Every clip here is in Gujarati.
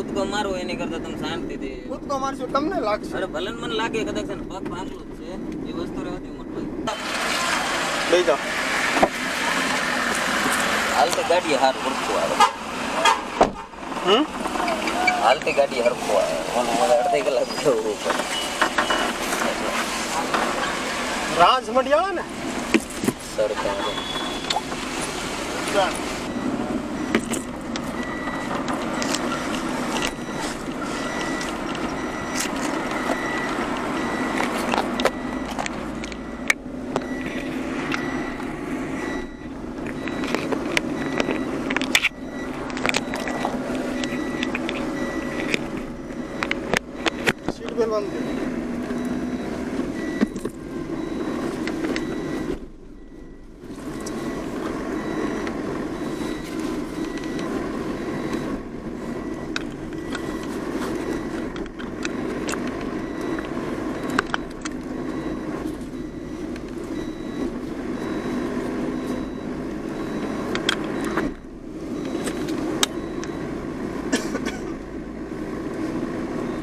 કૂદકો મારો એની કરતા તમે શાંતિથી કૂદકો મારશો તમને લાગશે. અરે ભલે મને લાગે કદાચ છે ને પગ ભાગલું છે. એ વસ્તુ રહેતી મોટું લઈ જાઓ. હાલતી ગાડી હાર હરખું આવે. હમ? હાલતી ગાડી હરખું આવે. મને મને અડધી કલાક જવું પડે. રાજ મડિયાળા ને? સરકાર સીટ બેલ બંધ કરી.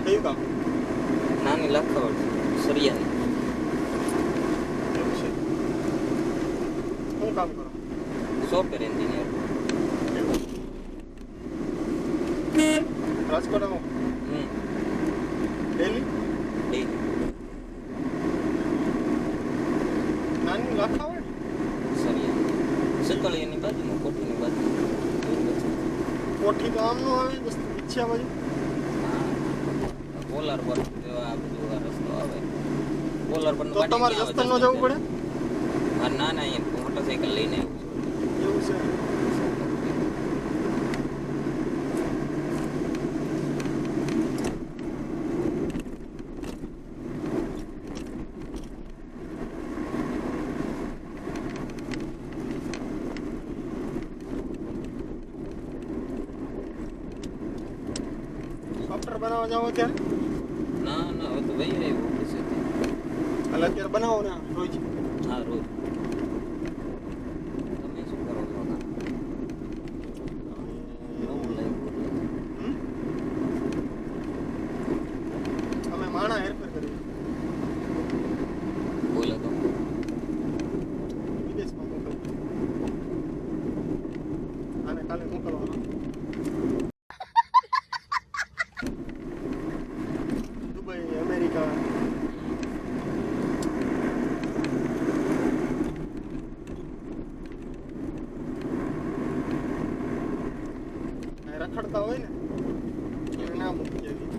કયું કામ નાની લખાવડ સરિયાની એવું છે શું કામ કરો સોફ્ટવેર એન્જિનિયર રાજકોટ આવો હમ ડેલી ઠીક નાની લખાવડ સરિયા સકલિયાની બાજુમાં કોઠીની બાજુ તો આવે બસ ઈચ્છા બાજુ? પોલાર પર આ બધું રસ્તો આવે. પોલાર પર તો તમારે રસ્તા ન જવું પડે? ના ના અહીંયા મોટરસાઇકલ લઈને આવ્યો છું. એવું છે સોફ્ટવેર બનાવવા જાવ ના ના હવે તો વહી ઓફિસેથી. એટલે અત્યારે બનાવો ને રોજ તમે શું કરો છો કામ? નવું લાગ્યું એટલે. હમ? અમે માણા હેરફેર કરીએ બોલો તો વિદેશમાં મોકલીએ આને કાલે મોકલવાનો દુબઈ અમેરિકા આ રખડતા હોય ને એને ના મૂકી દેવી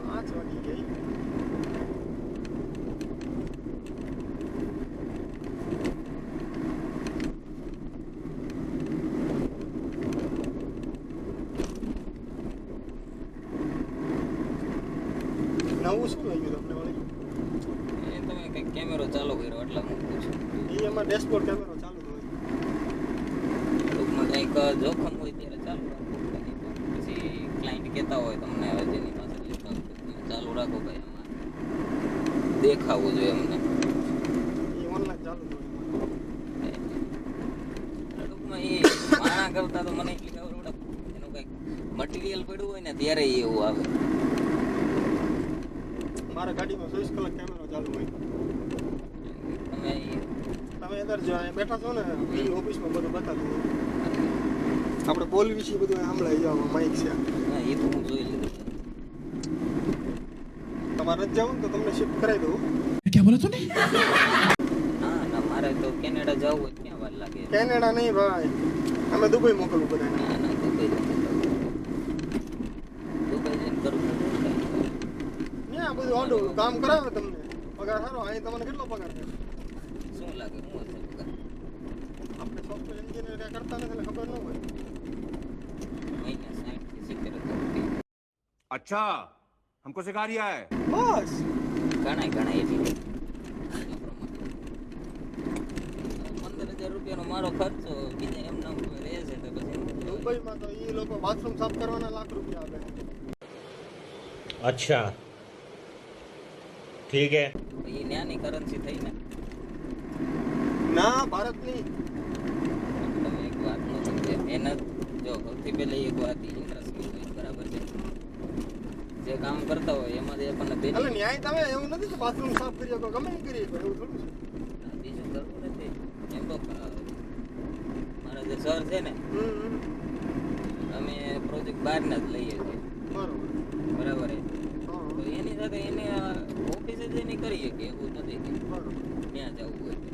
પાંચ વાગી ગઈ નવું શું લઈ ગયું તમને વળી એ તમે કંઈક કેમેરો ચાલુ કર્યો એટલે હું પૂછું ટૂંકમાં કંઈક જોખમ હોય ત્યારે ચાલુ રાખો પછી ક્લાયન્ટ કહેતા હોય, તમને હવે જેની પાસે ચાલુ રાખો ભાઈ એમાં દેખાવું જોઈએ અમને એ ઓનલાઈન ચાલુ હોય ટૂંકમાં એ માણા કરતા તો મને એટલી ખબર પડે એનું કંઈક મટીરિયલ પડ્યું હોય ને ત્યારે ઈ એવું આવે મારા ગાડીમાં ચોવીસ કલાક કેમેરો ચાલુ હોય તમે ઈ તમે અંદર જો અહીંયા બેઠા છો ને એ ઓફિસમાં બધું બતાતું આપણે બોલ વિશે બધું સાંભળાઈ જવા માઇક છે. એ તો હું જોઈ લીધું. તમારે જ જવું તો તમને શિફ્ટ કરાવી દઉં. ક્યાં બોલો તું હા ના મારે તો કેનેડા જવું હોય ક્યાં વાર લાગે? કેનેડા નહીં ભાઈ. અમે દુબઈ મોકલવું બધાને. બધું ઓડું કામ કરાવે તમને. પગાર સારો અહીં તમને કેટલો પગાર શું લાગે હું સોફ્ટવેર એન્જિનિયર કાંઈ કરતા નથી એટલે ખબર ન હોય મહિને સાઠ થી સિત્તેર હજાર રૂપિયા अच्छा हमको सिखा रिया है બસ ઘણા ઘણા એટલી પંદર હજાર રૂપિયાનો મારો ખર્ચો બીજા એમ નામ રહે છે તો પછી દુબઈમાં તો એ લોકો બાથરૂમ સાફ કરવાના લાખ રૂપિયા આપે अच्छा ठीक है એ ન્યાની કરન્સી થઈ ને ના ભારતની મહેનત જો સૌથી પહેલી એક વાત ઇન્ટરેસ્ટ બરાબર છે? જે કામ કરતા હોય એમાં જે આપણને એટલે બેનિફિટ ન્યાય તમે એવું નથી કે બાથરૂમ સાફ કરી શકો ગમે કરી શકો એવું થોડું છે. બીજું કરવું નથી? એમ તો મારા જે સર છે ને. અમે પ્રોજેક્ટ બહારના જ લઈએ છીએ. બરોબર. બરાબર તો એની સાથે એને ઓફિસે જ એની કરીએ કે એવું નથી કે ત્યાં જવું હોય?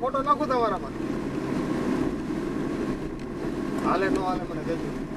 ફોટો નાખો તમારામાં. હાલે નો હાલે મને કહેજો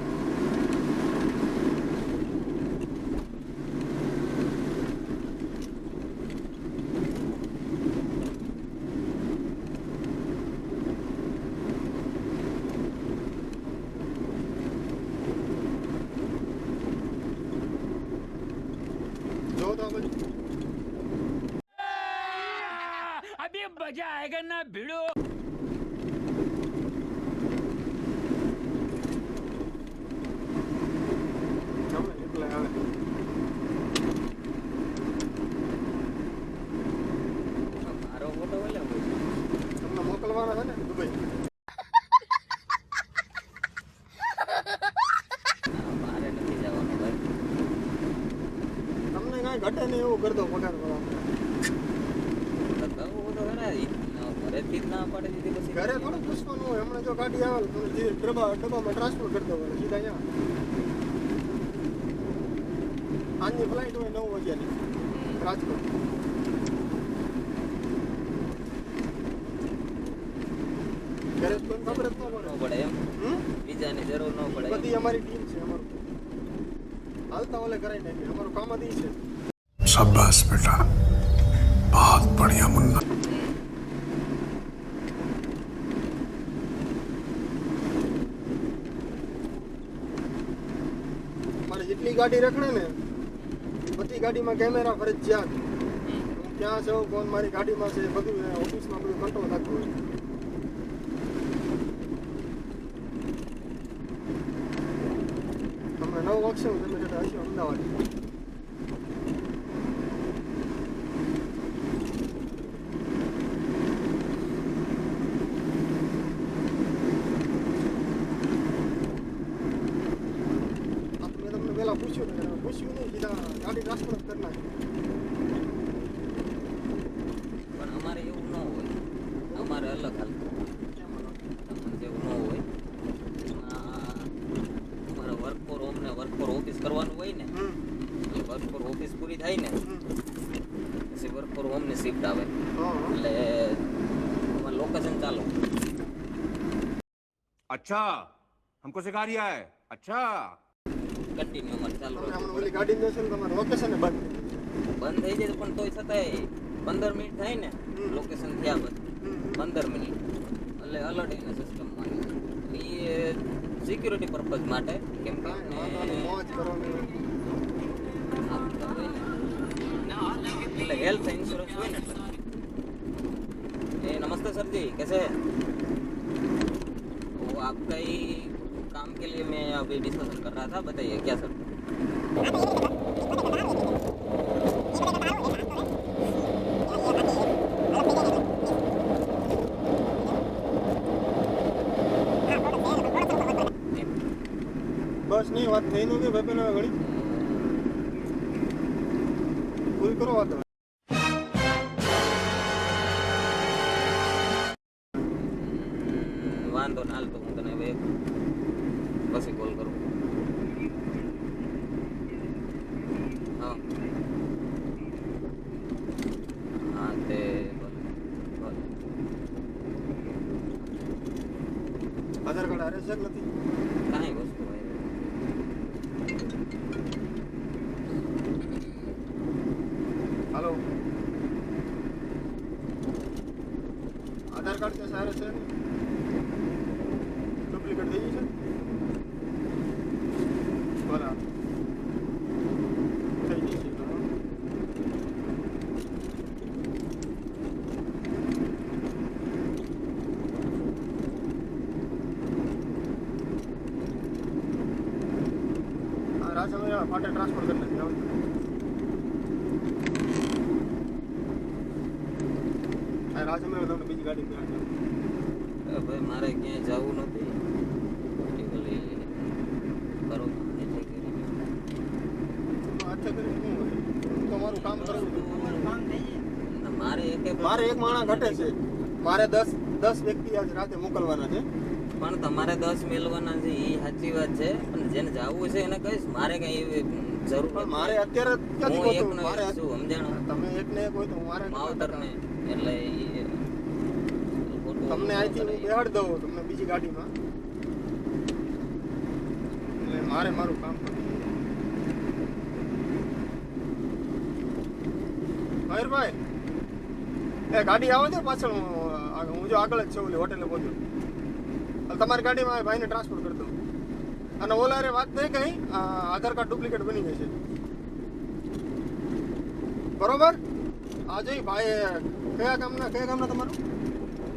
મોકલવાના છે ને દુબઈ. ના, મારે નથી જવાનું ભાઈ. તમને કાંઈ ઘટે નહીં એવું કરતો પગાર વાળા તો કહું તો ખરા જ. ઘરેથી જ ના પાડી દીધી પછી ઘરે થોડું તો ગાડી આવે ને ડબ્બા ડબ્બામાં ટ્રાન્સફર કરી દેવાનો સીધા અહીંયા. આજની ફ્લાઇટ હોય નવ વાગ્યાની. રાજકોટ. ખબર જ ન પડે. એમ? બીજાની ન પડે બધી અમારી ટીમ છે અમારું. હાલતા ઓલે કરાઈ નાખી. અમારું કામ જ છે. શાબાશ બેટા. બહુ બઢિયા મુન્ના ગાડી રખડે ને, બધી ગાડીમાં કેમેરા ફરજિયાત. ક્યાં છો કોણ મારી ગાડીમાં છે બધું ઓફિસમાં બધું કંટ્રોલ રાખવું હોય. તમને નવ હું તમે જતા હશો અમદાવાદ આ તો મેં તમને પહેલા પૂછ્યું ને તમે પૂછ્યું નહીં સીધા ગાડી ટ્રાન્સફર જ કરી નાખી પણ અમારે એવું ન હોય અમારે અલગ હાલતું તમને જેવું ન હોય એમાં અમારે વર્ક ફોર હોમ ને વર્ક ફોર ઓફિસ કરવાનું હોય ને હમ એટલે વર્ક ફોર ઓફિસ પૂરી થાય ને હમ પછી વર્ક ફોર હોમ ની શિફ્ટ આવે હા હા એટલે અમારે લોકેશન ચાલુ अच्छा हमको सिखा रिया है अच्छा કન્ટિન્યુ અમારે ચાલુ તમને રાખવું હમણાં ઓલી ગાડી દેશે ને તમારે લોકેશન બંધ બંધ થઈ જાય પણ તોય છતાંય પંદર મિનિટ થાય ને હમ. લોકેશન થયા પછી હમ. પંદર મિનિટ એટલે અલર્ટ એના સિસ્ટમમાં એ સિક્યુરિટી પર્પઝ માટે કેમ કે કાંઈ વાંધો નહીં, અમને મોજ કરવાની આમ તો હોય ને એટલે हेल्थ इंश्योरेंस हुए ना सर ये नमस्ते सर जी कैसे हैं वो आपका ही काम के लिए मैं अभी डिस्कशन कर रहा था बताइए क्या सर બસ નહીં વાત થઈ નહીં ભાઈ પેલા ઘડી પૂરી કરો વાત સારે છે. ડુપ્લિકેટ થઈ ગઈ છે. બરાબર. થઈ ગઈ છે રાજમહેલ ફાટે ટ્રાન્સફર કરી નાખી. હવે આ રાજમહેલ તમને બીજી ગાડી બેહાડી ભાઈ મારે ક્યાંય જવું નથી. મારે એક માણસ ઘટે છે. મારે દસ દસ વ્યક્તિ આજ રાતે મોકલવાના છે. પણ તમારે દસ મેળવાના છે એ સાચી વાત છે. પણ જેને જવું છે એને કહીશ મારે કઈ એવી જરૂર મારે અત્યારે હું મારે એક છું સમજણ? તમે એક કોઈ હોય તો મારે માવતર ને એટલે તમને અહીંથી હું બેહાડ દઉં, તમને બીજી ગાડીમાં. એટલે મારે મારું કામ મયુરભાઈ, એ ગાડી આવે છે પાછળ, હું હું જો આગળ જ છું, ઓલી હોટેલે પહોંચ્યો તમારી ગાડીમાં ભાઈને ટ્રાન્સફર કરી દઉં. અને ઓલા રે વાત નહીં કઈ આધાર કાર્ડ ડુપ્લિકેટ બની છે. બરોબર? આજે ભાઈ કયા ગામના કયા ગામના તમારું?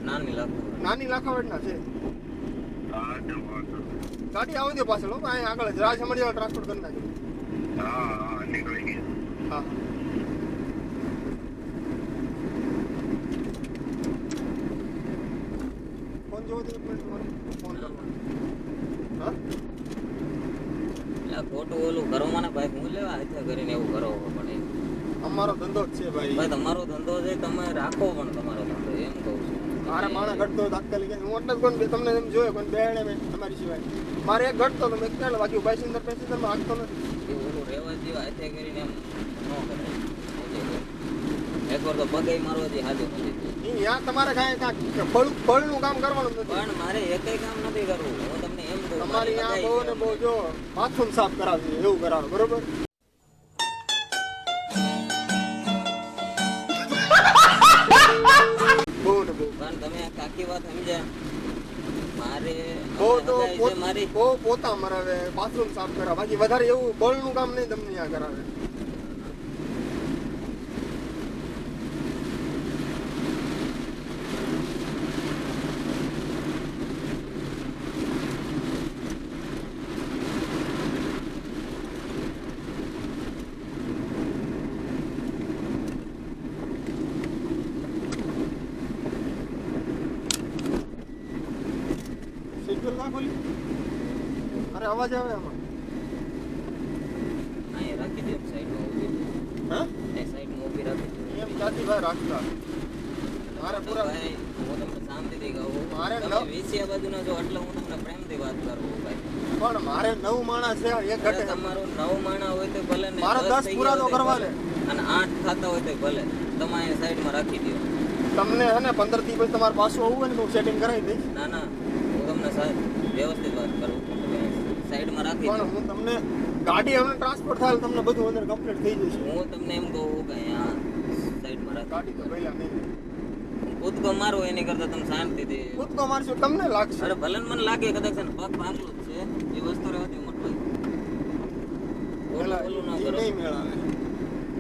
નાની લાગતું નાની લાખાવડના છે. ગાડી આવી દો પાછળ હો. અહીં આગળ રાજ હમડિયા ટ્રાન્સપોર્ટ કરી નાખ્યું. હા. ફોન જોવો તો એક મિનિટ તમારે ફોન કરવાનો હા? એટલે ખોટું ઓલું કરો મને ભાઈ હું લેવા? હાથે કરીને એવું કરો પણ એ અમારો ધંધો જ છે ભાઈ. ભાઈ તમારો ધંધો છે તમે રાખો પણ તમારો ધંધો એમ કહું છું. મારે માણસ ઘટતો તાત્કાલિક હું એટલે જ કોણ બે તમને એમ જોયો પણ બેહાડે મેં તમારી સિવાય. મારે એક ઘટતો તો મેં ક્યાં બાકી પેસેન્જર પેસેન્જરમાં હાંકતો નથી. એ ઓલું રહેવા દો હાથે કરીને એમ ન કરે એક વાર તો પગે મારવા દે હાજર નથી તમારે કાંઈ કાંઈક ફળ ફળનું કામ કરવાનું નથી. પણ મારે એકેય કામ નથી કરવું. હું તમને એમ તમારી મારે આ બહુ ને બહુ જો બાથરૂમ સાફ કરાવજો એવું કરાવો બરોબર? તમે આ કાકી વાત સમજ્યા? મારે તો મારી પોતા મરાવે બાથરૂમ સાફ કરાવે. બાકી વધારે એવું બળનું કામ નહીં તમને આ કરાવે. બેલ્ટ ના ખોલી અરે અવાજ આવે આમાં. અહીંયા રાખી દે સાઈડમાં ઊભી હા? એ સાઈડમાં ઊભી રાખી દે. એમ ક્યાંથી ભાઈ રાખતા? મારે પૂરા ભાઈ હું તમને શાંતિથી કહું મારે નવ વીસિયા બાજુના છો એટલે હું તમને પ્રેમથી વાત કરું ભાઈ. પણ મારે નવ માણસ છે એક ઘટે તમારું નવ માણા હોય તો ભલે ને મારે દસ થઈ પૂરા તો કરવા લે અને આઠ થતા હોય તો ભલે. તમે અહીંયા સાઈડમાં રાખી દો. તમને હે ને પંદરથી પછી તમારે પાછું આવવું હોય ને તો સેટિંગ કરાવી દઈશ. ના ના. વ્યવસ્થિત વાત કરું. સાઈડમાં રાખી પણ હું તમને ગાડી અમને ટ્રાન્સપોર્ટ થાય તમને બધું અંદર કમ્પ્લીટ થઈ જશે. હું તમને એમ કહું કે અહીંયા સાઈડમાં રાખી ગાડી તો પહેલા નહીં કૂદકો મારો એની કરતા તમે શાંતિથી કૂદકો મારશો તમને લાગશે. અરે ભલે મને લાગે કદાચ ને પગ ભાગલું છે. એ વસ્તુ રહેવાથી મોટું પેલા ઓલું ના કરો. નહીં મેળાવે.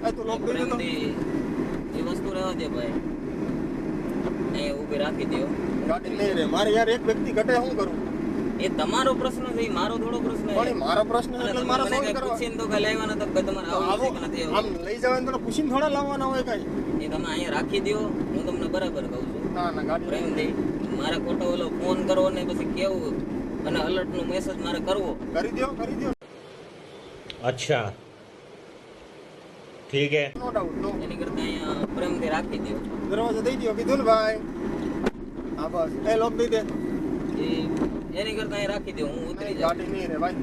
એ તો લોક એ વસ્તુ રહેવા દે ભાઈ. ઊભી રાખી દો ગાડી લઈ રે. મારે યાર એક વ્યક્તિ ઘટે શું કરું? એ તમારો પ્રશ્ન છે મારો થોડો પ્રશ્ન છે. મારો પ્રશ્ન એટલે મારો સોલ્વ કરવા. પૂછીને તો કઈ લાવવાનો તો તમારે આવું નથી આમ લઈ જવાનું તો પૂછીને થોડા લાવવાના હોય કઈ. એ તમે અહીંયા રાખી દો હું તમને બરાબર કહું છું. ના ના ગાડી પ્રેમ દે મારા ખોટો ઓલો ફોન કરવો ને પછી કેવું? અને અલર્ટ નો મેસેજ મારે કરવો. કરી દો કરી દો અચ્છા. ઠીક હે. નો ડાઉટ એની કરતા અહીંયા પ્રેમથી રાખી દો દરવાજો દઈ દો કીધું ને ભાઈ હા બસ. એ લોક દે. એ એની કરતા અહીં રાખી દે હું ઉતરી જાઉં. ગાડી નહીં રે ભાઈ.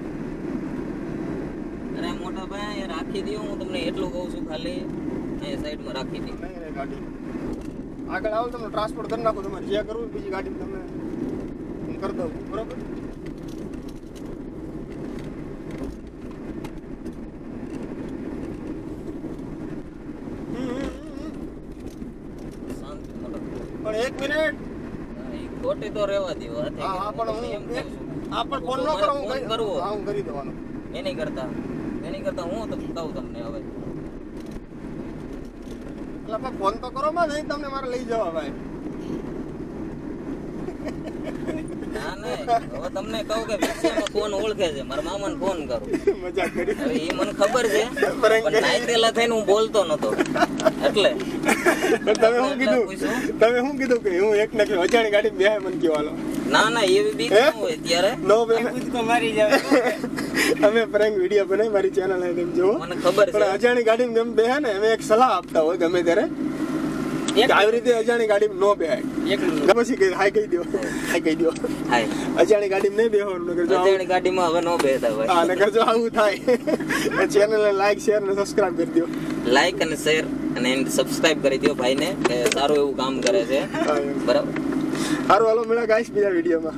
અરે મોટા ભાઈ રાખી દે હું તમને એટલું કહું છું ખાલી અહીંયા સાઈડમાં રાખી દે. નહીં રે ગાડી આગળ આવો તમને ટ્રાન્સપોર્ટ કરી નાખો તમારે જે કરવું બીજી ગાડી તમને હું કરી દઉં. બરોબર હમ, હમ, હમ, હમ. શાંતિ મોટા ભાઈ. પણ એક મિનિટ હા, ઈ ખોટી તો રહેવા દેવો હા પણ હું એક- પણ ફોન ન કરો હું કરવો. હા હું કરી દેવાનો. એની કરતા એની કરતા હું તો કહું તમને હવે. એટલે પણ ફોન તો કરો માં નહીં તમને મારે લઈ જવા ભાઈ. ના હવે તમને કહું કે વિષયમાં કોણ ઓળખે છે મારા મામાને ફોન કરો. મજાક કરી. એ મને ખબર છે પણ નાઈટેલા થઈને હું બોલતો નતો. એટલે. તમે શું કીધું? તમે શું કીધું કે હું એક નકલી અજાણી ગાડી બે મને કહેવાનો ના ના એવી બીક? ન હોય ત્યારે. નો બે અમે પ્રેન્ક વીડિયો બનાવી મારી ચેનલ હે તેમ જોવો મને ખબર છે. પણ અજાણી ગાડી ગમે બે ને અમે એક સલાહ આપતા હોય ગમે ત્યારે આવી રીતે અજાણી ગાડીમાં નો બેહાય. પછી હાય કહી દો હાય કહી દો હાય. અજાણી ગાડીમાં નહીં બેહવાનું જો અજાણી ગાડીમાં હવે નો બેતા હા ભાઈ જો આવું થાય. ચેનલને લાઈક શેર ને સબસ્ક્રાઇબ કરી દો લાઈક અને શેર અને સબસ્ક્રાઇબ કરી દો ભાઈને સારું એવું કામ કરે છે. બરાબર? સારું હાલો મળ્યા ગાઈશ બીજા વિડીયોમાં